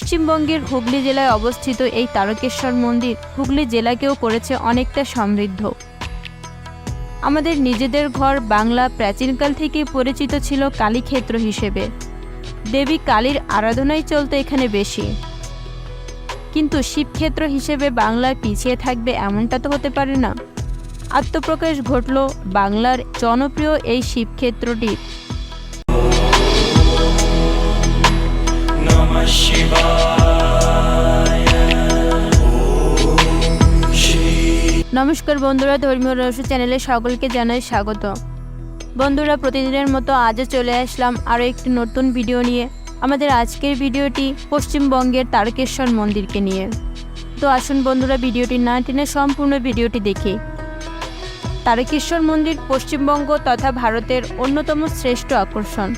পশ্চিমবঙ্গের হুগলি জেলায় অবস্থিত এই তারকেশ্বর মন্দির হুগলি জেলাকেও করেছে অনেকটা সমৃদ্ধ। আমাদের নিজেদের ঘর বাংলা প্রাচীনকাল থেকেই পরিচিত ছিল কালীক্ষেত্র হিসেবে। দেবী কালীর আরাধনাই চলতো এখানে বেশি। কিন্তু শিবক্ষেত্র হিসেবে বাংলায় পিছিয়ে থাকবে এমনটা তো হতে পারে না। আত্মপ্রকাশ ঘটল বাংলার জনপ্রিয় এই শিবক্ষেত্রটির নমস্কার বন্ধুরা, ধর্মীয় রহস্য চ্যানেলে সকলকে জানাই স্বাগত। বন্ধুরা, প্রতিদিনের মতো আজও চলে আসলাম আরও একটি নতুন ভিডিও নিয়ে। আমাদের আজকের ভিডিওটি পশ্চিমবঙ্গের তারকেশ্বর মন্দিরকে নিয়ে। তো আসুন বন্ধুরা, ভিডিওটি না টেনে সম্পূর্ণ ভিডিওটি দেখি। তারকেশ্বর মন্দির পশ্চিমবঙ্গ তথা ভারতের অন্যতম শ্রেষ্ঠ আকর্ষণ।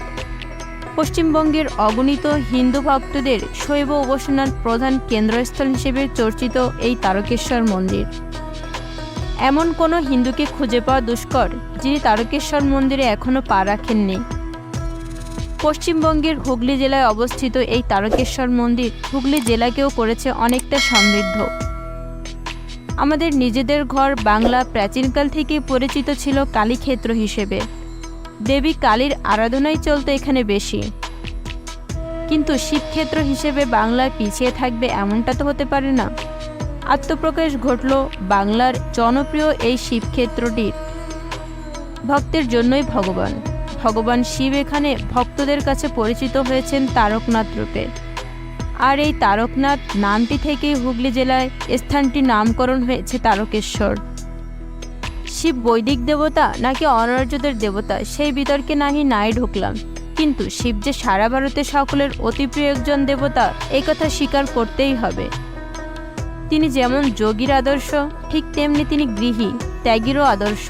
পশ্চিমবঙ্গের অগণিত হিন্দু ভক্তদের শৈব উপাসনার প্রধান কেন্দ্রস্থল হিসেবে চর্চিত এই তারকেশ্বর মন্দির। এমন কোনো হিন্দুকে খুঁজে পাওয়া দুষ্কর, যিনি তারকেশ্বর মন্দিরে এখনও পা রাখেননি। পশ্চিমবঙ্গের হুগলি জেলায় অবস্থিত এই তারকেশ্বর মন্দির হুগলি জেলাকেও করেছে অনেকটা সমৃদ্ধ। আমাদের নিজেদের ঘর বাংলা প্রাচীনকাল থেকেই পরিচিত ছিল কালীক্ষেত্র হিসেবে। দেবী কালীর আরাধনাই চলতো এখানে বেশি। কিন্তু শিবক্ষেত্র হিসেবে বাংলা পিছিয়ে থাকবে এমনটা তো হতে পারে না। আত্মপ্রকাশ ঘটল বাংলার জনপ্রিয় এই শিবক্ষেত্রটির ভক্তের জন্যই ভগবান। ভগবান শিব এখানে ভক্তদের কাছে পরিচিত হয়েছেন তারকনাথ রূপে। আর এই তারকনাথ নামটি থেকেই হুগলি জেলায় স্থানটির নামকরণ হয়েছে তারকেশ্বর। শিব বৈদিক দেবতা নাকি অনার্যদের দেবতা? সেই বিতর্কে নাহি নাই ঢুকলাম। কিন্তু শিব যে সারা ভারতে সকলের অতি প্রিয় একজন দেবতা এই কথা স্বীকার করতেই হবে। তিনি যেমন যোগীর আদর্শ, ঠিক তেমনি তিনি গৃহী, ত্যাগীরও আদর্শ।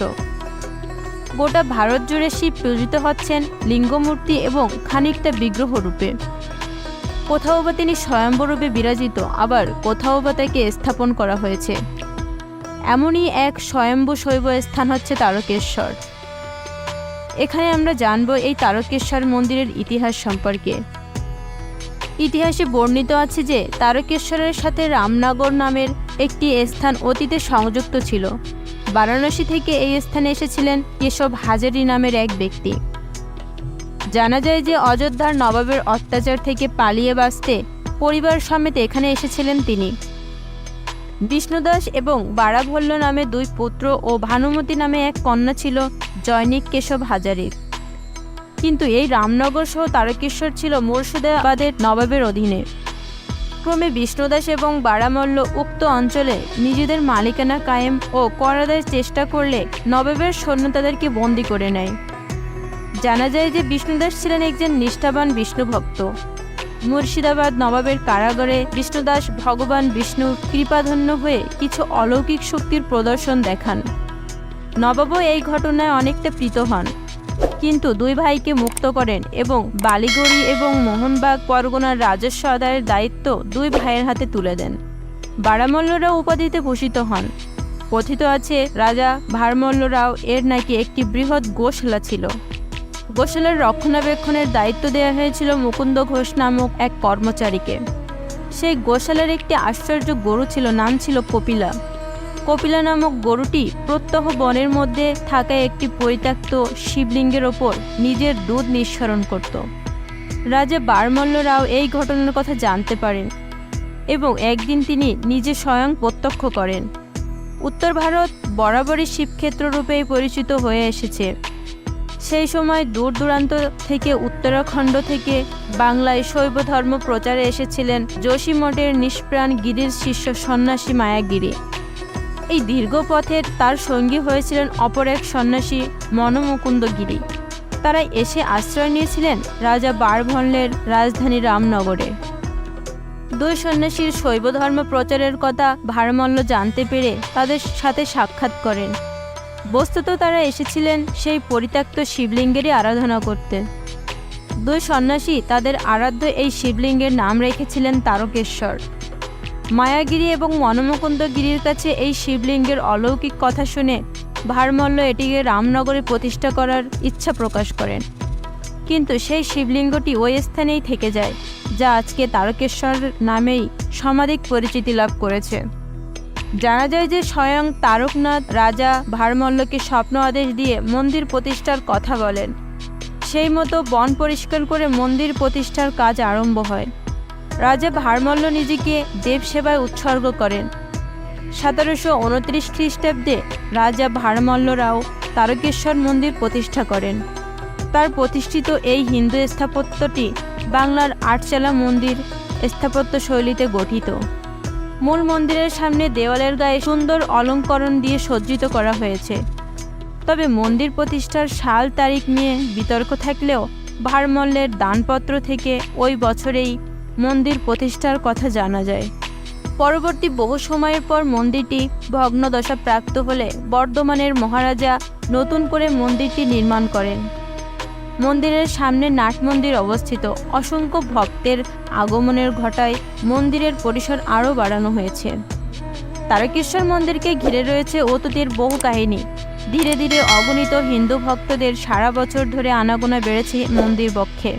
গোটা ভারত জুড়ে শিব পূজিত হচ্ছেন লিঙ্গমূর্তি এবং খানিকটা বিগ্রহ রূপে কোথাও বা তিনি স্বয়ম্বরূপে বিরাজিত, আবার কোথাও বা তাকে স্থাপন করা হয়েছে। এমনই এক স্বয়ম্ভু শৈব স্থান হচ্ছে তারকেশ্বর। এখানে আমরা জানব এই তারকেশ্বর মন্দিরের ইতিহাস সম্পর্কে। ইতিহাসে বর্ণিত আছে যে, তারকেশ্বরের সাথে রামনগর নামের একটি স্থান অতীতে সংযুক্ত ছিল। বারাণসী থেকে এই স্থানে এসেছিলেন কেশব হাজারি নামের এক ব্যক্তি। জানা যায় যে, অযোধ্যার নবাবের অত্যাচার থেকে পালিয়ে বাঁচতে পরিবার সমেত এখানে এসেছিলেন তিনি। বিষ্ণুদাস এবং বারাভল্য নামে দুই পুত্র ও ভানুমতি নামে এক কন্যা ছিল জয়নিক কেশব হাজারির কিন্তু এই রামনগর সহ তারকেশ্বর ছিল মুর্শিদাবাদের নবাবের অধীনে। ক্রমে বিষ্ণুদাস এবং বারামল্ল উক্ত অঞ্চলে নিজেদের মালিকানা কায়েম ও করাদের চেষ্টা করলে নবাবের সৈন্য তাদেরকে বন্দি করে নেয়। জানা যায় যে বিষ্ণুদাস ছিলেন একজন নিষ্ঠাবান বিষ্ণু ভক্ত মুর্শিদাবাদ নবাবের কারাগারে বিষ্ণুদাস, ভগবান বিষ্ণুর কৃপাধন্য হয়ে কিছু অলৌকিক শক্তির প্রদর্শন দেখান। নবাবও এই ঘটনায় অনেকটা প্রীত হন। কিন্তু দুই ভাইকে মুক্ত করেন এবং বালিগড়ি এবং মোহনবাগ পরগনার রাজস্ব আদায়ের দায়িত্ব দুই ভাইয়ের হাতে তুলে দেন। বারামল্লরা উপাধিতে ভূষিত হন। কথিত আছে, রাজা ভারমল্ল রাও এর নাকি একটি বৃহৎ গোশালা ছিল। গোশালার রক্ষণাবেক্ষণের দায়িত্ব দেওয়া হয়েছিল মুকুন্দ ঘোষ নামক এক কর্মচারীকে। সেই গোশালার একটি আশ্চর্য গরু ছিল, নাম ছিল কপিলা। কপিলা নামক গরুটি প্রত্যহ বনের মধ্যে থাকা একটি পরিত্যক্ত শিবলিঙ্গের ওপর নিজের দুধ নিঃসরণ করত। রাজা বারমল্ল রাও এই ঘটনার কথা জানতে পারেন এবং একদিন তিনি নিজে স্বয়ং প্রত্যক্ষ করেন। উত্তর ভারত বরাবরই শিবক্ষেত্র রূপেই পরিচিত হয়ে এসেছে। সেই সময় দূর দূরান্ত থেকে উত্তরাখণ্ড থেকে বাংলায় শৈব ধর্ম প্রচারে এসেছিলেন যোশী মঠের নিষ্প্রাণ গিরির শিষ্য সন্ন্যাসী মায়াগিরি। এই দীর্ঘ পথের তার সঙ্গী হয়েছিলেন অপর এক সন্ন্যাসী মনমুকুন্দ গিরি। তারা এসে আশ্রয় নিয়েছিলেন রাজা বারভল্লের রাজধানী রামনগরে। দুই সন্ন্যাসীর শৈব ধর্ম প্রচারের কথা ভারমল্ল জানতে পেরে তাদের সাথে সাক্ষাৎ করেন। বস্তুত তারা এসেছিলেন সেই পরিত্যক্ত শিবলিঙ্গেরই আরাধনা করতে। দুই সন্ন্যাসী তাদের আরাধ্য এই শিবলিঙ্গের নাম রেখেছিলেন তারকেশ্বর। মায়াগিরি এবং মনমুকুন্দ গিরির কাছে এই শিবলিঙ্গের অলৌকিক কথা শুনে ভারমল্ল এটিকে রামনগরে প্রতিষ্ঠা করার ইচ্ছা প্রকাশ করেন। কিন্তু সেই শিবলিঙ্গটি ওই স্থানেই থেকে যায়, যা আজকে তারকেশ্বর নামেই সমাধিক পরিচিতি লাভ করেছে। জানা যায় যে স্বয়ং তারকনাথ রাজা ভারমল্লকে স্বপ্ন আদেশ দিয়ে মন্দির প্রতিষ্ঠার কথা বলেন। সেই মতো বন পরিষ্কার করে মন্দির প্রতিষ্ঠার কাজ আরম্ভ হয়। রাজা ভারমল্ল নিজেকে দেব সেবায় উৎসর্গ করেন। সতেরোশো উনত্রিশ খ্রিস্টাব্দে রাজা ভারমল্লরাও তারকেশ্বর মন্দির প্রতিষ্ঠা করেন। তার প্রতিষ্ঠিত এই হিন্দু স্থাপত্যটি বাংলার আটচালা মন্দির স্থাপত্য শৈলীতে গঠিত। মূল মন্দিরের সামনে দেওয়ালের গায়ে সুন্দর অলঙ্করণ দিয়ে সজ্জিত করা হয়েছে। তবে মন্দির প্রতিষ্ঠার সাল তারিখ নিয়ে বিতর্ক থাকলেও ভারমল্লের দানপত্র থেকে ওই বছরেই মন্দির প্রতিষ্ঠার কথা জানা যায়। পরবর্তী বহু সময়ের পর মন্দিরটি ভগ্নদশা প্রাপ্ত হলে বর্ধমানের মহারাজা নতুন করে মন্দিরটি নির্মাণ করেন। মন্দিরের সামনে নাট মন্দির অবস্থিত। অসংখ্য ভক্তের আগমনের ঘটায় মন্দিরের পরিসর আরও বাড়ানো হয়েছে। তারকেশ্বর মন্দিরকে ঘিরে রয়েছে অতীতের বহু কাহিনী। ধীরে ধীরে অগণিত হিন্দু ভক্তদের সারা বছর ধরে আনাগোনা বেড়েছে মন্দির বক্ষে।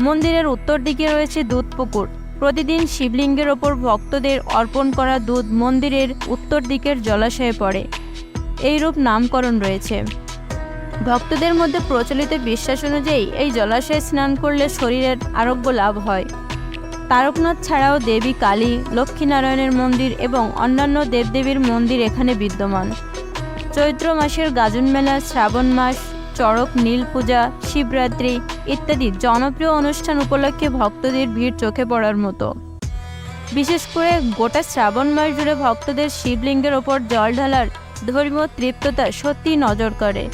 মন্দিরের উত্তর দিকে রয়েছে দুধ পুকুর। প্রতিদিন শিবলিঙ্গের ওপর ভক্তদের অর্পণ করা দুধ মন্দিরের উত্তর দিকের জলাশয়ে পড়ে। এইরূপ নামকরণ রয়েছে। ভক্তদের মধ্যে প্রচলিত বিশ্বাস অনুযায়ী এই জলাশয়ে স্নান করলে শরীরের আরোগ্য লাভ হয়। তারকনাথ ছাড়াও দেবী কালী, লক্ষ্মীনারায়ণের মন্দির এবং অন্যান্য দেবদেবীর মন্দির এখানে বিদ্যমান। চৈত্র মাসের গাজন মেলা, শ্রাবণ মাস, চড়ক, নীল পূজা, শিবরাত্রি ইত্যাদি জনপ্রিয় অনুষ্ঠান উপলক্ষে ভক্তদের ভিড় চোখে পড়ার মতো। বিশেষ করে গোটা শ্রাবণ মাস জুড়ে ভক্তদের শিবলিঙ্গের ওপর জল ঢালার ধর্মীয় তৃপ্ততা সত্যিই নজর করে।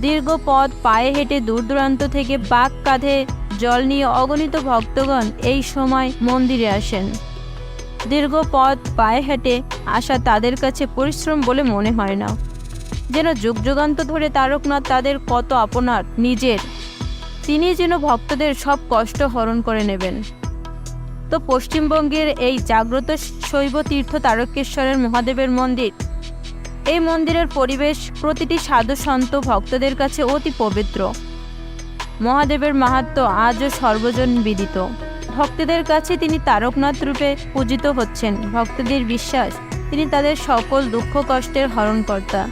দীর্ঘ পথ পায়ে হেঁটে দূর দূরান্ত থেকে বাঘ কাঁধে জল নিয়ে অগণিত ভক্তগণ এই সময় মন্দিরে আসেন। দীর্ঘ পথ পায়ে হেঁটে আসা তাদের কাছে পরিশ্রম বলে মনে হয় না। যেন যুগ যুগান্ত ধরে তারকনাথ তাদের কত আপনার, নিজের। তিনি যেন ভক্তদের সব কষ্ট হরণ করে নেবেন। তো পশ্চিমবঙ্গের এই জাগ্রত শৈব তীর্থ তারকেশ্বরের মহাদেবের মন্দির এই মন্দিরের পরিবেশ প্রতিটি সাধু সন্ত ভক্তদের কাছে অতি পবিত্র। মহাদেবের মাহাত্ম আজও সর্বজন বিদিত। ভক্তদের কাছে তিনি তারকনাথ রূপে পূজিত হচ্ছেন। ভক্তদের বিশ্বাস, তিনি তাদের সকল দুঃখ কষ্টের হরণকর্তা।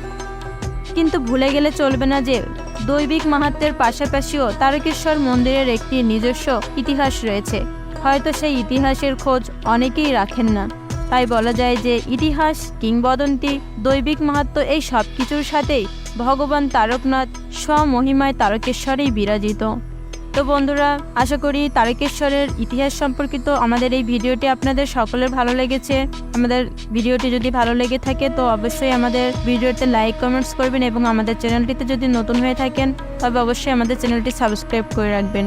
কিন্তু ভুলে গেলে চলবে না যে, দৈবিক মাহাত্মের পাশাপাশিও তারকেশ্বর মন্দিরের একটি নিজস্ব ইতিহাস রয়েছে। হয়তো সেই ইতিহাসের খোঁজ অনেকেই রাখেন না। তাই বলা যায় যে ইতিহাস, কিংবদন্তি, দৈবিক মাহাত্ম এই সব কিছুর সাথেই ভগবান তারকনাথ স্বমহিমায় তারকেশ্বরেই বিরাজিত। তো বন্ধুরা, আশা করি তারকেশ্বরের ইতিহাস সম্পর্কিত আমাদের এই ভিডিওটি আপনাদের সকলের ভালো লেগেছে। আমাদের ভিডিওটি যদি ভালো লেগে থাকে, তো অবশ্যই আমাদের ভিডিওতে লাইক, কমেন্টস করবেন এবং আমাদের চ্যানেলটিতে যদি নতুন হয়ে থাকেন, তবে অবশ্যই আমাদের চ্যানেলটি সাবস্ক্রাইব করে রাখবেন।